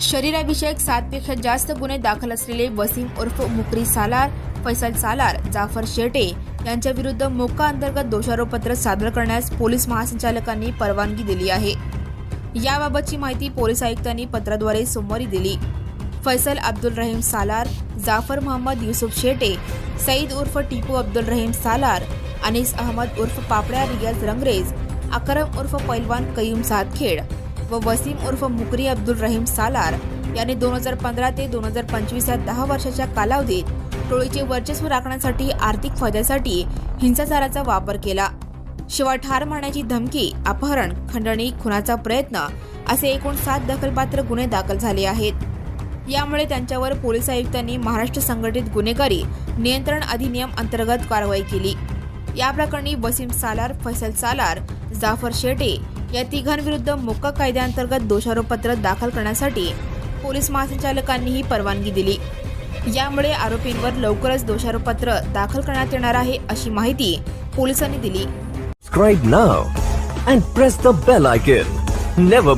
शरीराभिषेक सातपेक्षा जास्त गुन्हे दाखल असलेले वसीम उर्फ मुकरी सालार फैसल सालार जाफर शेटे यांच्या विरुद्ध मोक्का अंतर्गत दोषारोपपत्र सादर करण्यास पोलीस महासंचालकांनी परवानगी दिली आहे. याबाबतची माहिती पोलीस आयुक्तांनी पत्राद्वारे सोमवारी दिली. फैसल अब्दुल रहीम सालार जाफर मोहम्मद युसुफ शेटे सईद उर्फ टिपू अब्दुल रहीम सालार अनिस अहमद उर्फ पापड्या रियाज रंगरेज अकरम उर्फ पैलवान कयूम सातखेड व वसीम उर्फ मुकरी अब्दुल रहीम सालार यांनी दोन हजार पंधरा ते दोन हजार पंचवीस या दहा वर्षाच्या कालावधीत टोळीचे वर्चस्व राखण्यासाठी आर्थिक फायद्यासाठी हिंसाचाराचा वापर केला. शिवाय ठार मारण्याची धमकी अपहरण खंडणी खुनाचा प्रयत्न असे एकूण सात दखलपात्र गुन्हे दाखल झाले आहेत. यामुळे त्यांच्यावर पोलीस आयुक्तांनी महाराष्ट्र संघटित गुन्हेगारी नियंत्रण अधिनियम अंतर्गत कारवाई केली. या प्रकरणी वसीम सालार फैसल सालार जाफर शेटे या तिघांविरुद्ध मोक्का कायद्याअंतर्गत दोषारोपपत्र दाखल करण्यासाठी पोलीस महासंचालकांनीही परवानगी दिली यामुळे आरोपींवर लवकरच दोषारोपपत्र दाखल करण्यात येणार आहे अशी माहिती पोलिसांनी दिली Subscribe now and press the bell icon. Never